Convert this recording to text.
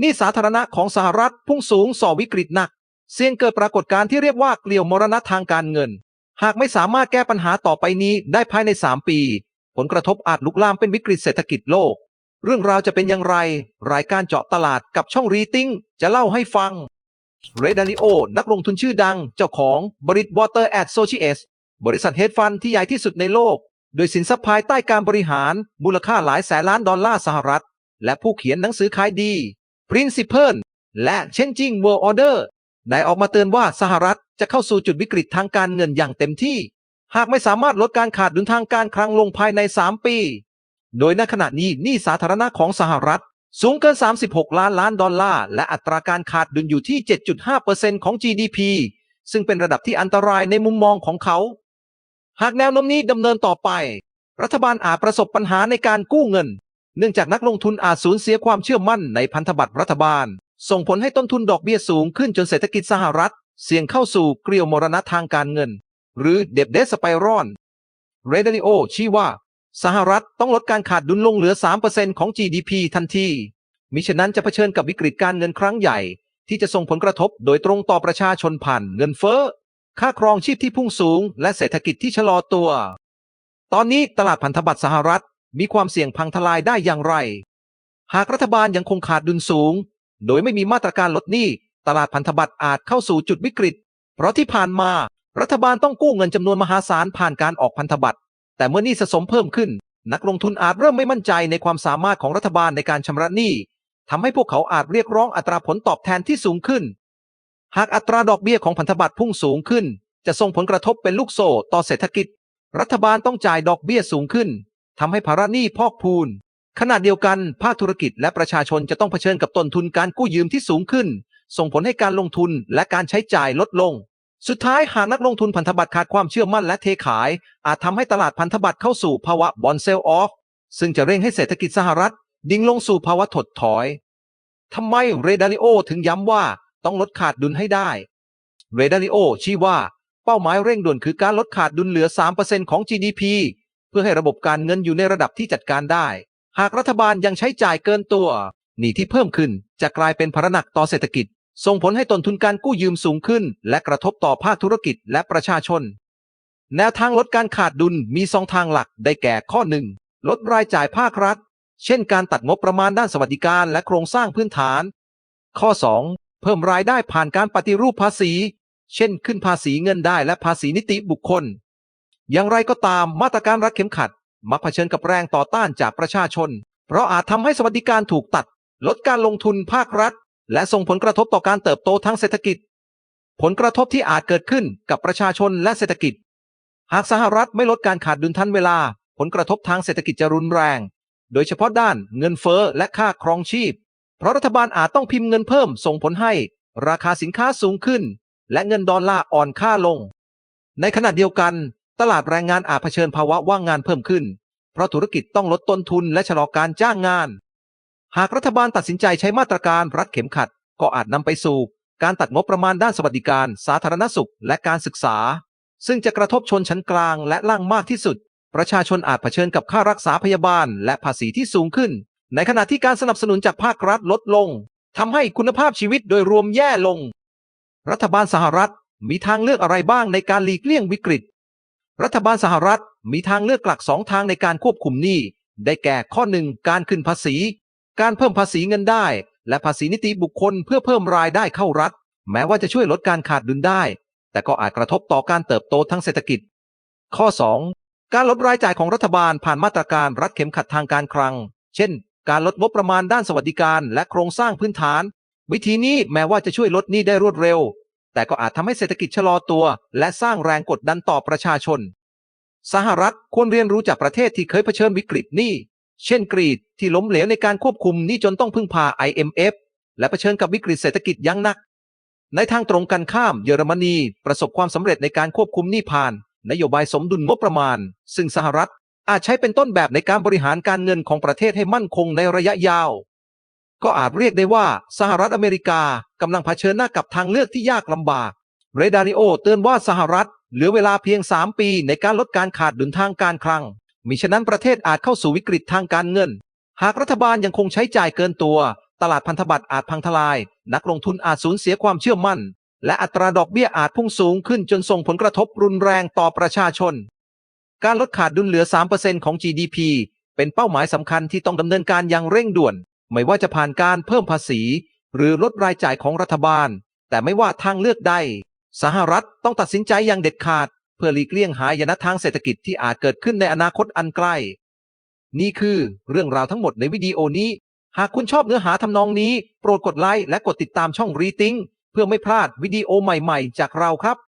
นี้สาธารณะของสหรัฐพุ่งสูงส่อวิกฤตหนัก เสี่ยงเกิดปรากฏการณ์ที่เรียกว่าเกลียวมรณะทางการเงิน หากไม่สามารถแก้ปัญหาต่อไปนี้ได้ภายใน 3 ปี ผลกระทบอาจลุกลามเป็นวิกฤตเศรษฐกิจโลก เรื่องราวจะเป็นอย่างไร รายการเจาะตลาดกับช่องรีติ้งจะเล่าให้ฟัง เรดาริโอ นักลงทุนชื่อดัง เจ้าของบริษัทวอเตอร์แอดโซชิเอสบริษัทเฮดฟันที่ใหญ่ที่สุดในโลก โดยสินทรัพย์ภายใต้การบริหารมูลค่าหลายแสนล้านดอลลาร์สหรัฐ และผู้เขียนหนังสือขายดี Principle และ Changing World Order ได้ออกมาเตือนว่าสหรัฐจะเข้าสู่จุดวิกฤตทางการเงินอย่างเต็มที่ หากไม่สามารถลดการขาดดุลทางการคลังลงภายใน 3 ปี โดยณขณะนี้หนี้สาธารณะของสหรัฐ สูงเกิน 36 ล้านล้านดอลลาร์ และอัตราการขาดดุลอยู่ที่ 7.5%ของ GDP ซึ่งเป็นระดับที่อันตรายในมุมมองของเขา หากแนวโน้มนี้ดำเนินต่อไป รัฐบาลอาจประสบปัญหาในการกู้เงิน เนื่องจากนักลงทุนอาจสูญเสียความเชื่อมั่นในพันธบัตรรัฐบาล ส่งผลให้ต้นทุนดอกเบี้ยสูงขึ้นจนเศรษฐกิจสหรัฐ เสี่ยงเข้าสู่เกลียวมรณะทางการเงิน หรือเดบเดสไปรอน เรดาริโอชี้ว่า สหรัฐต้องลดการขาดดุลลงเหลือ 3%ของ GDP ทันทีมิฉะนั้นจะเผชิญกับวิกฤตการเงินครั้งใหญ่ ที่จะส่งผลกระทบโดยตรงต่อประชาชนผ่านเงินเฟ้อ ค่าครองชีพที่พุ่งสูง และเศรษฐกิจที่ชะลอตัว ตอนนี้ตลาดพันธบัตรสหรัฐ มีความเสี่ยงพังทลายได้อย่างไร หากรัฐบาลยังคงขาดดุลสูง โดยไม่มีมาตรการลดหนี้ ตลาดพันธบัตรอาจเข้าสู่จุดวิกฤต เพราะที่ผ่านมา รัฐบาลต้องกู้เงินจำนวนมหาศาลผ่านการออกพันธบัตร แต่เมื่อหนี้สะสมเพิ่มขึ้น นักลงทุนอาจเริ่มไม่มั่นใจในความสามารถของรัฐบาลในการชำระหนี้ทำให้พวกเขาอาจเรียกร้องอัตราผลตอบแทนที่สูงขึ้น หากอัตราดอกเบี้ยของพันธบัตรพุ่งสูงขึ้น จะส่งผลกระทบเป็นลูกโซ่ต่อเศรษฐกิจ รัฐบาลต้องจ่ายดอกเบี้ยสูงขึ้น ทำให้ภาระหนี้พอกพูน ขณะเดียวกันภาคธุรกิจและประชาชนจะต้องเผชิญกับต้นทุนการกู้ยืมที่สูงขึ้น ส่งผลให้การลงทุนและการใช้จ่ายลดลง สุดท้ายหากนักลงทุนพันธบัตรขาดความเชื่อมั่นและเทขาย อาจทำให้ตลาดพันธบัตรเข้าสู่ภาวะบอนเซลออฟซึ่งจะเร่งให้เศรษฐกิจสหรัฐ ดิ่งลงสู่ภาวะถดถอยทำไมเรดาริโอถึงย้ำว่าต้องลดขาดดุลให้ได้ เรดาริโอชี้ว่าเป้าหมายเร่งด่วนคือการลดขาดดุลเหลือ 3%ของ GDP พื่อให้ระบบการเงินอยู่ในระดับที่จัดการได้ หากรัฐบาลยังใช้จ่ายเกินตัวหนี้ที่เพิ่มขึ้นจะกลายเป็นภาระหนักต่อเศรษฐกิจ ส่งผลให้ต้นทุนการกู้ยืมสูงขึ้น และกระทบต่อภาคธุรกิจและประชาชน แนวทางลดการขาดดุลมีสองทางหลักได้แก่ข้อหนึ่งลดรายจ่ายภาครัฐ เช่นการตัดงบประมาณด้านสวัสดิการและโครงสร้างพื้นฐาน ข้อ 2 เพิ่มรายได้ผ่านการปฏิรูปภาษี เช่นขึ้นภาษีเงินได้และภาษีนิติบุคคล อย่างไรก็ตามมาตรการรัดเข็มขัด มักเผชิญกับแรงต่อต้านจากประชาชน เพราะอาจทำให้สวัสดิการถูกตัด ลดการลงทุนภาครัฐ และส่งผลกระทบต่อการเติบโตทางเศรษฐกิจ ผลกระทบที่อาจเกิดขึ้นกับประชาชนและเศรษฐกิจ หากสหรัฐไม่ลดการขาดดุลทันเวลา ผลกระทบทางเศรษฐกิจจะรุนแรง โดยเฉพาะด้านเงินเฟ้อและค่าครองชีพ เพราะรัฐบาลอาจต้องพิมพ์เงินเพิ่มส่งผลให้ ราคาสินค้าสูงขึ้น และเงินดอลลาร์อ่อนค่าลง ในขณะเดียวกัน ตลาดแรงงานอาจเผชิญภาวะว่างงานเพิ่มขึ้น เพราะธุรกิจต้องลดต้นทุนและชะลอการจ้างงาน หากรัฐบาลตัดสินใจใช้มาตรการรัดเข็มขัด ก็อาจนำไปสู่การตัดงบประมาณด้านสวัสดิการ สาธารณสุข และการศึกษา ซึ่งจะกระทบชนชั้นกลางและล่างมากที่สุด ประชาชนอาจเผชิญกับค่ารักษาพยาบาล และภาษีที่สูงขึ้น ในขณะที่การสนับสนุนจากภาครัฐลดลงทำให้คุณภาพชีวิตโดยรวมแย่ลง รัฐบาลสหรัฐมีทางเลือกอะไรบ้างในการหลีกเลี่ยงวิกฤต รัฐบาลสหรัฐมีทางเลือกหลักสองทางในการควบคุมหนี้ ได้แก่ข้อหนึ่งการขึ้นภาษี การเพิ่มภาษีเงินได้ และภาษีนิติบุคคลเพื่อเพิ่มรายได้เข้ารัฐ แม้ว่าจะช่วยลดการขาดดุลได้ แต่ก็อาจกระทบต่อการเติบโตทางเศรษฐกิจ ข้อ 2 การลดรายจ่ายของรัฐบาลผ่านมาตรการรัดเข็มขัดทางการคลัง เช่น การลดงบประมาณด้านสวัสดิการและโครงสร้างพื้นฐาน วิธีนี้แม้ว่าจะช่วยลดหนี้ได้รวดเร็ว แต่ก็อาจทำให้เศรษฐกิจชะลอตัว และสร้างแรงกดดันต่อประชาชน สหรัฐควรเรียนรู้จากประเทศที่เคยเผชิญวิกฤตหนี้ เช่นกรีซที่ล้มเหลวในการควบคุมหนี้จนต้องพึ่งพา IMF และเผชิญกับวิกฤตเศรษฐกิจยังนัก ในทางตรงกันข้ามเยอรมนี ประสบความสำเร็จในการควบคุมหนี้ผ่าน นโยบายสมดุลงบประมาณ ซึ่งสหรัฐอาจใช้เป็นต้นแบบในการบริหารการเงินของประเทศให้มั่นคงในระยะยาว ก็อาจเรียกได้ว่าสหรัฐอเมริกากำลังเผชิญหน้ากับทางเลือกที่ยากลำบาก เรดาริโอเตือนว่าสหรัฐเหลือเวลาเพียง 3 ปีในการลดการขาดดุลทางการคลัง มิฉะนั้นประเทศอาจเข้าสู่วิกฤตทางการเงิน หากรัฐบาลยังคงใช้จ่ายเกินตัว ตลาดพันธบัตรอาจพังทลาย นักลงทุนอาจสูญเสียความเชื่อมั่น และอัตราดอกเบี้ยอาจพุ่งสูงขึ้นจนส่งผลกระทบรุนแรงต่อประชาชน การลดขาดดุลเหลือ 3%ของ GDP เป็นเป้าหมายสำคัญที่ต้องดำเนินการอย่างเร่งด่วน ไม่ว่าจะผ่านการเพิ่มภาษี หรือลดรายจ่ายของรัฐบาล แต่ไม่ว่าทางเลือกใดสหรัฐต้องตัดสินใจอย่างเด็ดขาด เพื่อหลีกเลี่ยงหายนะทางเศรษฐกิจที่อาจเกิดขึ้นในอนาคตอันใกล้ นี่คือเรื่องราวทั้งหมดในวิดีโอนี้ หากคุณชอบเนื้อหาทำนองนี้ โปรดกดไลค์และกดติดตามช่องรีติงเพื่อไม่พลาดวิดีโอใหม่ๆ จากเราครับ